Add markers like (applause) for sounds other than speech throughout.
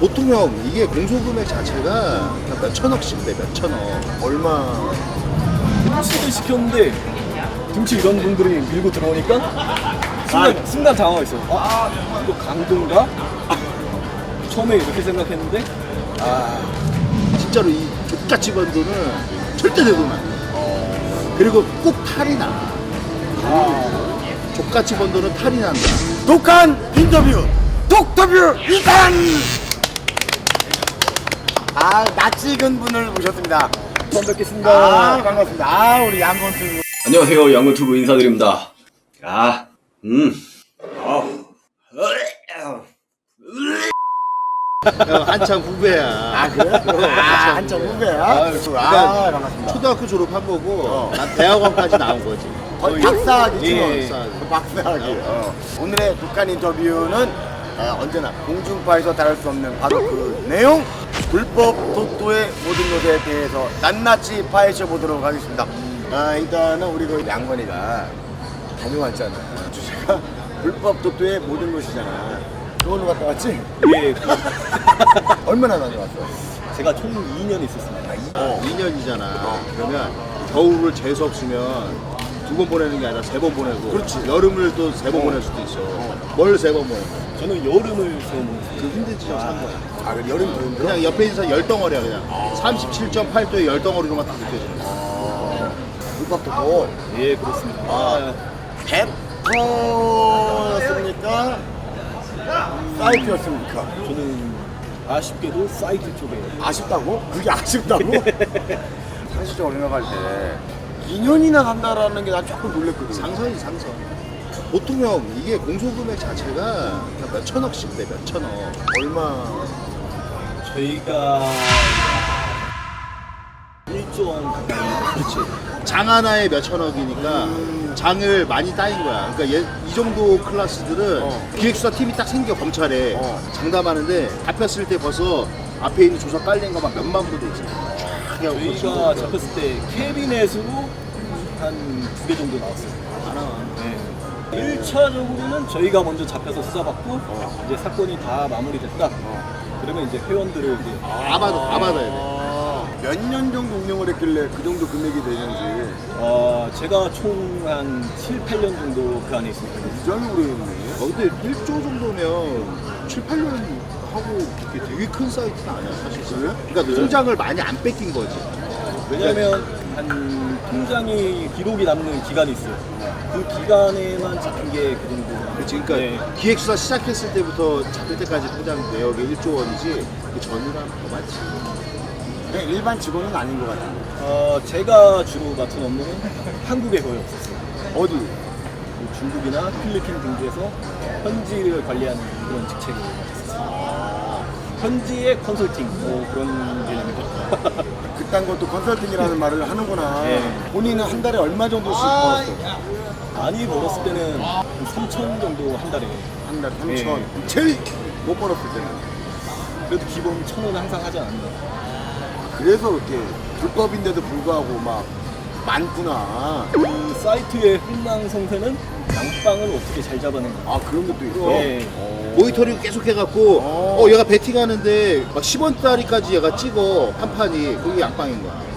보통 형 이게 공소금액 자체가 몇 천억씩 돼, 몇 천억. 얼마 김치를 시켰는데 김치 이런 분들이 밀고 들어오니까 순간, 순간 당황했어. 아, 이거 강도인가? 처음에 이렇게 생각했는데 진짜로 이 족같이 번 돈은 절대 내돈 안 돼. 그리고 꼭 탈이 나. 족같이 번 돈은 탈이 난다. 독한 인터뷰 독터뷰 이단 아 낯익은 분을 모셨습니다 처음 뵙겠습니다. 아 반갑습니다 아 우리 양건 친구 안녕하세요. 양구튜브 인사드립니다. 아, 음. 형, 한참 후배야. 아 그래? 아 한참 후배야? 아, 그러니까 반갑습니다 초등학교 졸업한 거고, 난 대학원까지 나온 거지. 거의 박사학이지 예, 뭐. 박사학이 어. 오늘의 독한 인터뷰는 어, 언제나 공중파에서 다룰 수 없는 바로 그 내용 불법 토토의 모든 것에 대해서 낱낱이 파헤쳐 보도록 하겠습니다 아, 일단은 우리 그 양건이가 다녀왔잖아 주제가 (laughs) 불법 토토의 모든 것이잖아 그걸로 갔다 왔지? 예, 그 (laughs) 얼마나 다녀왔어? 제가 총 2년 있었습니다. 어, 2년이잖아. 그러면 겨울을 재수 없으면 두 번 보내는 게 아니라 세 번 보내고. 그렇지. 여름을 또 세 번 보낼 수도 있어. 뭘 세 번 보내? 저는 여름을 처음 그 힘든 지점 산 거야. 아, 그래, 여름 더 힘들어? 그냥 옆에 있는 열 덩어리야 그냥. 37.8도의 열 덩어리로만 딱 느껴지는 거야. 불법 토토 예, 그렇습니다. 아. 배터였습니까? 사이트였습니까? 저는 아쉽게도 사이트 쪽에 아쉽다고? 그게 아쉽다고? 사실 어린애 갈때 2년이나 간다라는 게 난 조금 놀랬거든. 상선이 상선. 보통 형 이게 공소금액 자체가 몇 천억씩 돼, 몇 천억. 얼마? 저희가 1조 원 가까이 그렇지. 장 하나에 몇 천억이니까 장을 많이 따인 거야. 그러니까 얘, 이 정도 클래스들은 어. 기획수사 팀이 딱 생겨 검찰에 어. 장담하는데 잡혔을 때 벌써 앞에 있는 조사 깔린 거막 몇만 부도 있어. 쫙 해갖고 저희가 잡혔을 때 캐비넷으로 한 두 개 정도 나왔어요. 네. 1차적으로는 저희가 먼저 잡혀서 수사받고 이제 사건이 다 마무리됐다. 그러면 이제 회원들을 이제 다 받아, 다 받아야 돼. 아, 몇년 정도 운영을 했길래 그 정도 금액이 되는지 어, 제가 총 한 7, 8년 정도 그 안에 있습니다. 굉장히 오래 했네. 어, 근데 1조 정도면 7, 8년 하고 이게 되게 큰 사이트는 아니야, 사실. 그래? 그러니까 통장을 많이 안 뺏긴 거지. 왜냐면 한 통장이 기록이 남는 기간이 있어요. 그 기간에만 잡힌 게 그 정도. 그렇지. 그러니까 네. 기획수사 시작했을 때부터 잡힐 때까지 통장 내역이 1조 원이지 그 전이랑 더 많지. 그냥 일반 직원은 아닌 것 같은데. 어, 제가 주로 맡은 업무는 한국에 거의 없었어요. 어디? 뭐 중국이나 필리핀 등지에서 현지를 관리하는 그런 직책을 맡았어요. 현지의 컨설팅 뭐 그런 개념이죠. (laughs) 그딴 것도 컨설팅이라는 말을 하는구나. 네. 본인은 한 달에 얼마 정도씩 벌었어? 많이 벌었을 때는 한 3천 정도 한 달에 한 달에 3천. 네. 제일 못 벌었을 때는. 그래도 기본 천 원은 항상 하지 않는다. 그래서 이렇게 불법인데도 불구하고 막 많구나. 그 사이트의 흥망 성쇠는 양빵을 어떻게 잘 잡아낸가. 아 그런 것도 있어. 네. 어. 모니터링 계속 해갖고 어. 어 얘가 베팅하는데 막 10원짜리까지 얘가 찍어 한 판이 그게 양빵인 거야.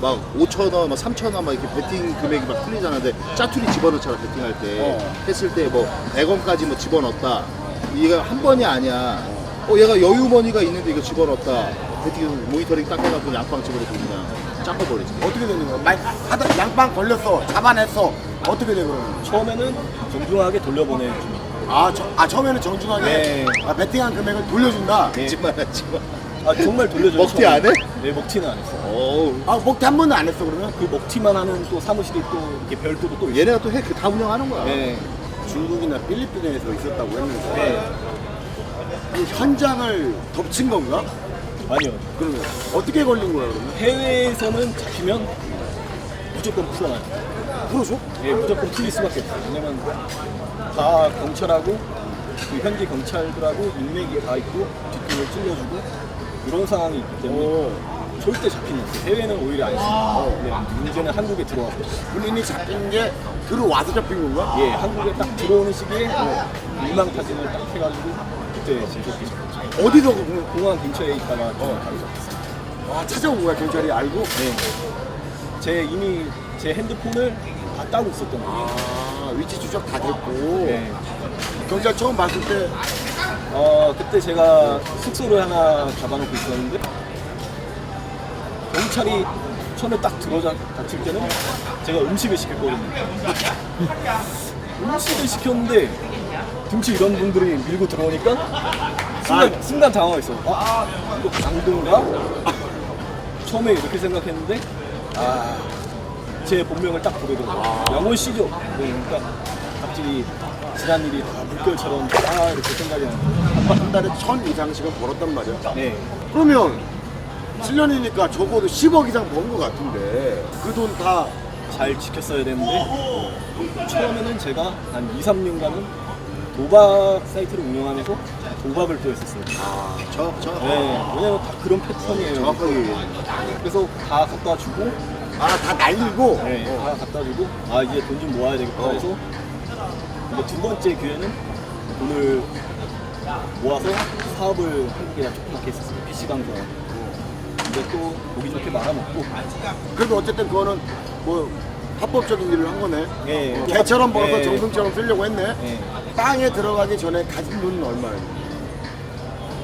막 5천 원, 막 3천 원, 막 이렇게 베팅 금액이 막 틀리잖아. 근데 짜투리 집어넣잖아 베팅할 때 어. 했을 때 뭐 100원까지 뭐 집어넣었다. 이게 한 번이 아니야. 어 얘가 여유머니가 있는데 이거 집어넣었다. 베팅 모니터링 딱 해갖고 양빵 집어넣고 그냥 ጫ꿔버리지. 어떻게 되는 거야? 막 하다 양빵 걸렸어. 잡아냈어. 어떻게 돼 그러면? 처음에는 정중하게 돌려보내줍니다. 아, 저, 아 처음에는 정중하게 네. 아, 베팅한 금액을 돌려준다. 네. 하지만 하지만. 아 정말 돌려줘요. 먹튀 처음에. 안 해? 네, 먹튀는 안 했어요. 어우. 아 먹튀 한 번도 안 했어 그러면? 그 먹튀만 하는 또 사무실이 또 이렇게 별도로 또 있어요. 얘네가 또 해, 그다 운영하는 거야. 네. 중국이나 필리핀에서 있었다고 했는데 네. 그 현장을 덮친 건가? 아니요. 그러면 어떻게 걸린 거야 그러면? 해외에서는 잡히면 무조건 풀어놔요. 풀어줘? 예, 무조건 풀릴 수밖에 없어요. 왜냐면 다 경찰하고 그 현지 경찰들하고 인맥이 다 있고 뒷돈을 찔러주고 이런 상황이 있기 때문에 절대 잡히는 없어요. 해외는 오히려 안심해요. 네, 문제는 한국에 들어와서 본인이 잡힌 게 들어와서 잡힌 건가? 예, 한국에 딱 들어오는 시기에 일망타진을 딱 해가지고 그때 잡혔죠. 어디서 그- 공항 근처에 있다가 어. 바로 잡혔어요. 아, 찾아온 거야 경찰이 알고? 네. 제 이미 제 핸드폰을 다 따고 있었던 거예요. 아 위치 추적 다 됐고 네. 경찰 처음 봤을 때 어 그때 제가 숙소를 하나 잡아놓고 있었는데 경찰이 처음에 딱 들어자 닥칠 때는 제가 음식을 시켰거든요. (laughs) 음식을 시켰는데 등치 이런 분들이 밀고 들어오니까 순간, 순간 당황했어. 아 이거 강도인가? 처음에 이렇게 생각했는데 아 제 본명을 딱 부르더라고요. 영원 씨죠. 네, 그러니까 갑자기 지난 일이 다 물결처럼 아 이렇게 생각이 나는 한 달에 천 이상씩은 벌었단 말이야. 네. 그러면 7년이니까 적어도 10억 이상 번 것 같은데 그 돈 다 잘 지켰어야 되는데 처음에는 제가 한 2, 3년간은 도박 사이트를 운영하면서 도박을 또 했었어요. 아, 정확, 정확. 네, 왜냐면 다 그런 패턴이에요. 정확하게. 그래서 다 갖다 주고, 아, 다 날리고 네, 어. 다 갖다 주고, 아 이제 돈 좀 모아야 되겠다 해서 이제 두 번째 기회는 돈을 모아서 사업을 한국에다 조그맣게 했었어요. PC 강사. 근데 또 보기 좋게 말아먹고, 그래도 어쨌든 그거는 뭐 합법적인 일을 한 거네. 예. 어, 개처럼 벌어서 예. 정승처럼 쓰려고 했네. 네. 땅에 들어가기 전에 가진 돈은 얼마예요?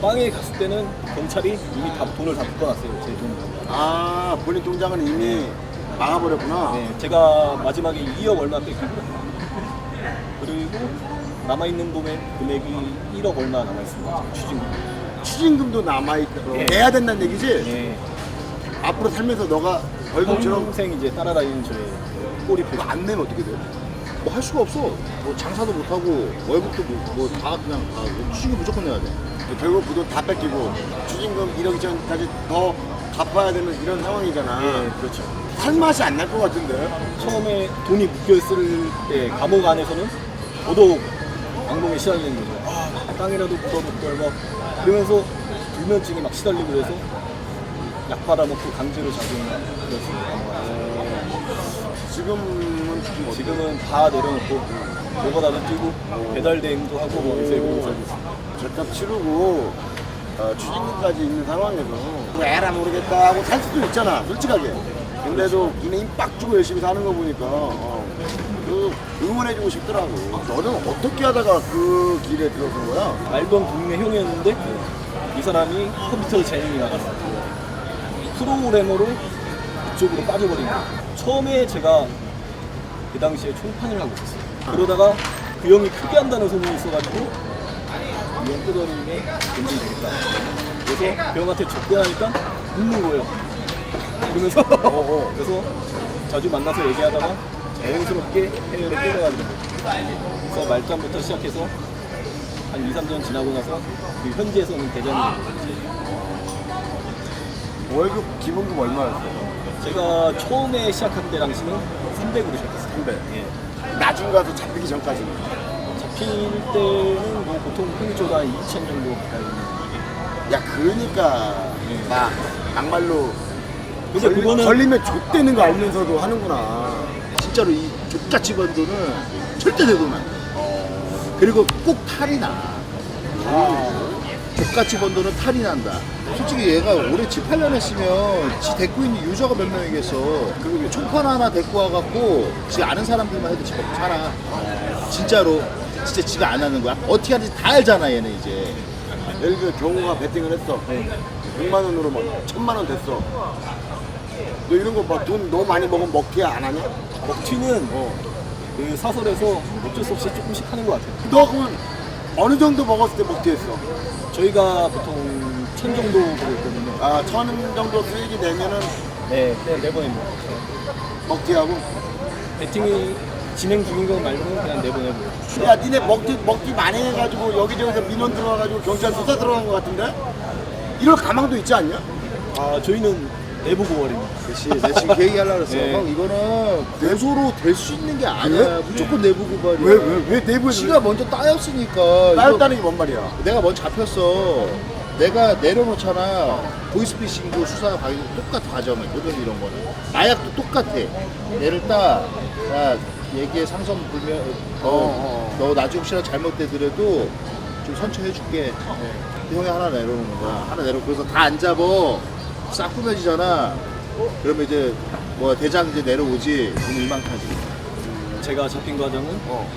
빵에 갔을 때는 경찰이 이미 다 돈을 다 묶어놨어요. 제 돈을. 아, 본인 통장은 이미 막아버렸구나. 네, 제가 마지막에 2억 얼마 뺏기고 그리고 남아 있는 돈의 금액이 1억 얼마 남아 있습니다. 추징금. 추징금도 남아있고 예. 내야 된다는 얘기지? 네. 앞으로 살면서 너가 월급처럼 평생 이제 따라다니는 저의 꼬리 그거 표안 내면 어떻게 돼? 뭐 할 수가 없어. 뭐 장사도 못 하고 월급도 뭐다 그냥 다 추징금 무조건 내야 돼. 결국 그돈다 뺏기고 추징금 1억 전까지 더 갚아야 되는 이런 상황이잖아. 예, 그렇죠. 살 맛이 안 날 것 같은데. 처음에 돈이 묶여있을 때 감옥 안에서는 더더욱 악몽에 시달리는 거죠. 아, 땅이라도 묻어놓고 막 그러면서 불면증이 막 시달리고 그래서 약 받아먹고 강제로 작용하는 그런 식으로 지금은 좀 어때? 지금은 다 내려놓고 노가다도 뛰고 배달 대행도 하고 뭐 요새 그러고 살고 있습니다. 절값 치르고 어, 추징금까지 있는 상황에서 뭐 에라 모르겠다 하고 살 수도 있잖아 솔직하게 근데도 니네 힘빡 주고 열심히 사는 거 보니까 어, 그 응원해주고 싶더라고 너는 어떻게 하다가 그 길에 들어선 거야? 알던 동네 형이었는데 이 사람이 컴퓨터 재능이 나갔어. 프로그래머로 이쪽으로 빠져버린 거예요. 처음에 제가 그 당시에 총판을 하고 있었어요. 그러다가 그 형이 크게 한다는 소문이 있어가지고 이 형 끄덕이게 돈이 되겠다. 그래서 그 형한테 접근하니까 웃는 거예요. 그러면서 (laughs) 그래서 자주 만나서 얘기하다가 자연스럽게 해외로 끌어가는 거예요. 그래서 말단부터 시작해서 한 2, 3년 지나고 나서 그 현지에서는 대장이. 월급 기본급 얼마였어? 제가 처음에 시작한 때 당시는 300으로 시작했어요. 300 예. 나중 가서 잡히기 전까지는 잡힐 때는 뭐 보통 평균적으로 한 2천 정도 가까이. 야 그러니까 네. 나 막말로 근데 걸리, 그거는 걸리면 족되는 거 알면서도 하는구나 진짜로 이 족같이 번 돈은 절대 내돈 안 돼. 그리고 꼭 탈이 나. 족같이 번 돈은 탈이 난다. 솔직히 얘가 올해 7, 8년 했으면 지 데리고 있는 유저가 몇 명이겠어. 그리고 총판 하나 데리고 와갖고 지 아는 사람들만 해도 지 먹고 살아. 진짜로. 진짜 지가 안 하는 거야. 어떻게 하는지 다 알잖아, 얘는 이제. 예를 들어 경호가 베팅을 했어 네. 100만 원으로 뭐 천만 원 됐어 너 이런 거막돈 너무 많이 먹으면 먹기 안 하냐? 먹튀는 어. 그 사설에서 어쩔 수 없이 조금씩 하는 것 같아요. 너 그러면 어느 정도 먹었을 때 먹튀했어? 저희가 보통 천 정도 보고 있거든요. 아, 천 정도 수익이 되면은 네, 네, 내보냅니다. 먹튀하고 배팅이 진행 중인 거 말고는 그냥 내보내고요. 야 니네 먹튀 먹튀 많이 해가지고 여기저기서 민원 들어와가지고 경찰 수사 들어간 것 같은데 이럴 가망도 있지 않냐? 아, 저희는 내부 고발입니다. 그렇지. 내가 지금 그 얘기 하려고 그랬어. 네. 형, 이거는 고소로 될 수 있는 게 아니야. 그래? 무조건 내부 고발이야. 왜 왜 왜 내부에 지가 먼저 따였으니까. 이거 따였다는 게 뭔 말이야? 내가 먼저 잡혔어. 내가 내려놓잖아. 보이스피싱도 수사 과정 똑같아 과정은 모든 이런 거는. 마약도 똑같아. 얘를 따. 야 얘기에 상선 불면 어, 어, 어. 너 나중에 혹시나 잘못되더라도 좀 선처해줄게. 형이 하나 내려놓는 거야. 하나 내려. 그래서 다 안 잡어. 싹 꾸며지잖아. 그러면 이제 뭐 대장 이제 내려오지. 그럼 이만까지. 제가 잡힌 과정은 어.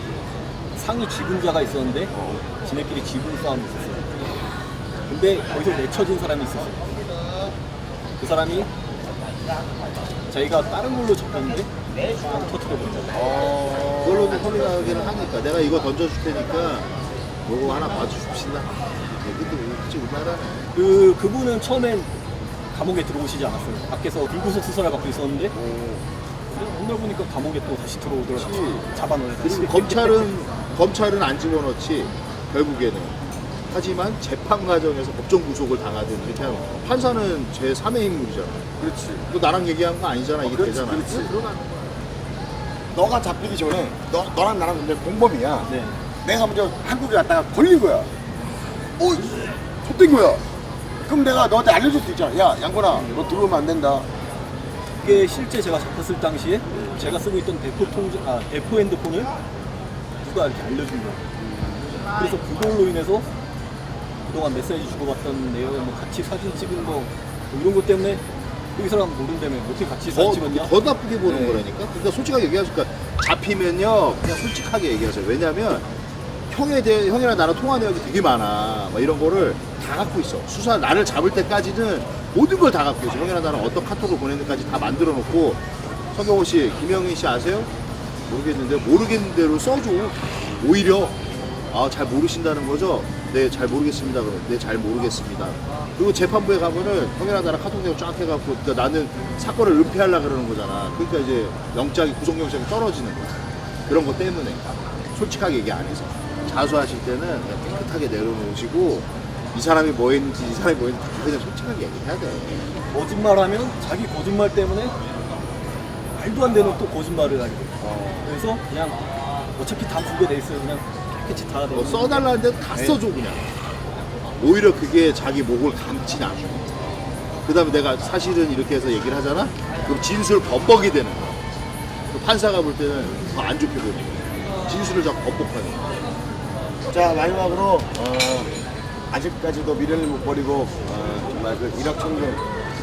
상위 지분자가 있었는데 지네끼리 지분 싸움이 있었어요. 근데 거기서 내쳐진 사람이 있었어요. 그 사람이 자기가 다른 걸로 잡혔는데 그냥 터트려버린 거예요. 그걸로도 소리 나기는 하니까 내가 이거 던져줄 테니까 요거 하나 봐주십시다. 얘기도 진짜 우리나라네. 그 그분은 처음엔 감옥에 들어오시지 않았어요. 밖에서 불구속 수사를 받고 있었는데 오늘 보니까 감옥에 또 다시 들어오더라고요. 다시. 그리고 검찰은 검찰은 안 집어넣지 결국에는. 하지만 재판 과정에서 법정 구속을 당하든 이렇게 하면 판사는 제 3의 인물이잖아. 그렇지. 너 나랑 얘기한 거 아니잖아. 이게 그렇지, 되잖아. 그렇지. 너가 잡히기 전에 너, 너랑 나랑 근데 공범이야. 네. 내가 먼저 한국에 갔다가 걸린 거야. 어, 좆된 거야. 그럼 내가 너한테 알려줄 수 있잖아. 야, 양건아, 너 들어오면 안 된다. 그게 실제 제가 잡혔을 당시에 제가 쓰고 있던 대포 통지 아 대포 핸드폰을 누가 이렇게 알려준 거예요. 그래서 그걸로 인해서 그동안 메시지 주고받던 내용, 뭐 같이 사진 찍은 거 뭐 이런 것 때문에 이 사람 모른다며 어떻게 같이 사진 더, 찍었냐? 더 나쁘게 보는 네. 거라니까. 그러니까 솔직하게 얘기하니까 잡히면요 그냥 솔직하게 얘기하세요. 왜냐면 형에 대해 형이랑 나랑 통화 내역이 되게 많아. 막 이런 거를 다 갖고 있어. 수사 나를 잡을 때까지는 모든 걸 다 갖고 있어. 형이랑 나랑 어떤 카톡을 보내는까지 다 만들어 놓고 성경호 씨, 김영희 씨 아세요? 모르겠는데 모르겠는 대로 써줘. 오히려 아 잘 모르신다는 거죠? 네 잘 모르겠습니다. 네잘 모르겠습니다. 그리고 재판부에 가면은 형이랑 나랑 카톡 내용 쫙 해갖고 그러니까 나는 사건을 은폐하려 그러는 거잖아. 그러니까 이제 영장이 구속영장이 떨어지는 거야. 그런 거 때문에 솔직하게 얘기 안 해서 자수하실 때는 그냥 깨끗하게 내려놓으시고 이 사람이 뭐 했는지 이 사람이 뭐 했는지 다 그냥 솔직하게 얘기해야 돼. 거짓말하면 자기 거짓말 때문에 말도 안 되는 또 거짓말을 하게 돼요. 그래서 그냥 어차피 다 구비돼 있어요. 그냥 깨끗이 다뭐 내고. 써달라는 데도 다 써줘 그냥. 오히려 그게 자기 목을 감지 나중에 그 다음에 내가 사실은 이렇게 해서 얘기를 하잖아? 그럼 진술 범벅이 되는 거야. 그 판사가 볼 때는 더안 좋게 보는 거야 진술을 자꾸 범벅하는 거야 자, 마지막으로, 어, 아직까지도 미련을 못 버리고, 어, 정말 그 일확천금,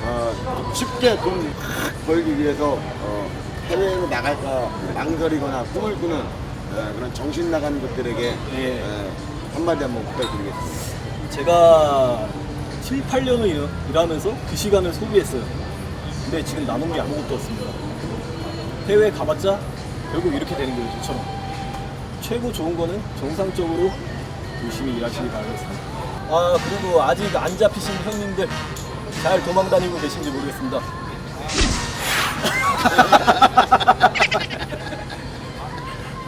어, 쉽게 돈 확 벌기 위해서, 어, 해외로 나갈까 망설이거나 꿈을 꾸는 어, 그런 정신 나간 것들에게 네. 어, 한마디 한번 부탁드리겠습니다. 제가 7, 8년을 일, 일하면서 그 시간을 소비했어요. 근데 지금 남은 게 아무것도 없습니다. 해외 가봤자 결국 이렇게 되는 거예요, 저처럼. 최고 좋은 거는 정상적으로 열심히 일하시기 바라겠습니다. 아, 그리고 아직 안 잡히신 형님들 잘 도망 다니고 계신지 모르겠습니다. (laughs)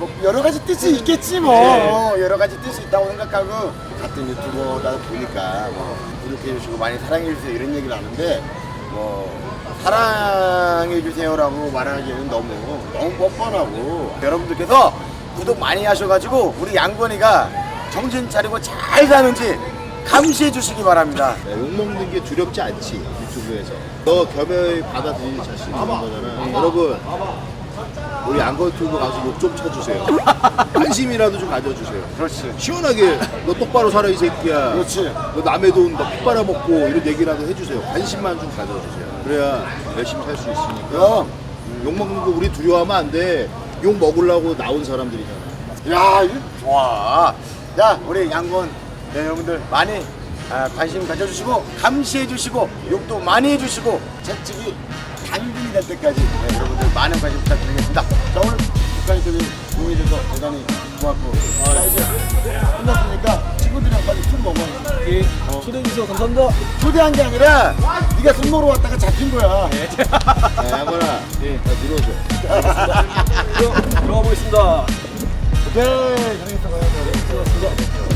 뭐 여러 가지 뜻이 있겠지 뭐 어, 여러 가지 뜻이 있다고 생각하고 같은 유튜버다 보니까 뭐 구독해 주시고 많이 사랑해 주세요 이런 얘기를 하는데 뭐 사랑해 주세요라고 말하기에는 너무 너무 뻔뻔하고 여러분들께서 구독 많이 하셔가지고 우리 양권이가 정신 차리고 잘 사는지 감시해 주시기 바랍니다. 네, 욕먹는 게 두렵지 않지 유튜브에서. 너 겸허히 받아들일 자신 있는 거잖아 여러분 우리 안거유튜브 가서 욕 좀 쳐주세요. (laughs) 관심이라도 좀 가져주세요. 그렇지. 시원하게 너 똑바로 살아 이 새끼야. 그렇지. 너 남의 돈너피 빨아먹고 이런 얘기라도 해주세요. 관심만 좀 가져주세요. 그래야 열심히 살 수 있으니까. 그럼. 욕먹는 거 우리 두려워하면 안돼 욕 먹으려고 나온 사람들이잖아 야, 이거 좋아. 자, 우리 양권 네, 여러분들 많이 아, 관심 가져주시고 감시해주시고 욕도 많이 해주시고 채찍이 당근이 될 때까지 네, 여러분들 많은 관심 부탁드리겠습니다. 자, 오늘 북한이 저기 동의돼서 대단히 고맙고 자, 이제 끝났으니까 친구들이랑 빨리 술 먹어. 예. 어. 초대해 주셔서 감사합니다. 초대한 게 아니라 네가 손 놀러 왔다가 잡힌 거야. 네. (laughs) 네, 예. 야, 양원아. 예. 나 밀어줘. 들어, 들어가 보겠습니다. 오케이. 잘했어. 수고하셨습니다.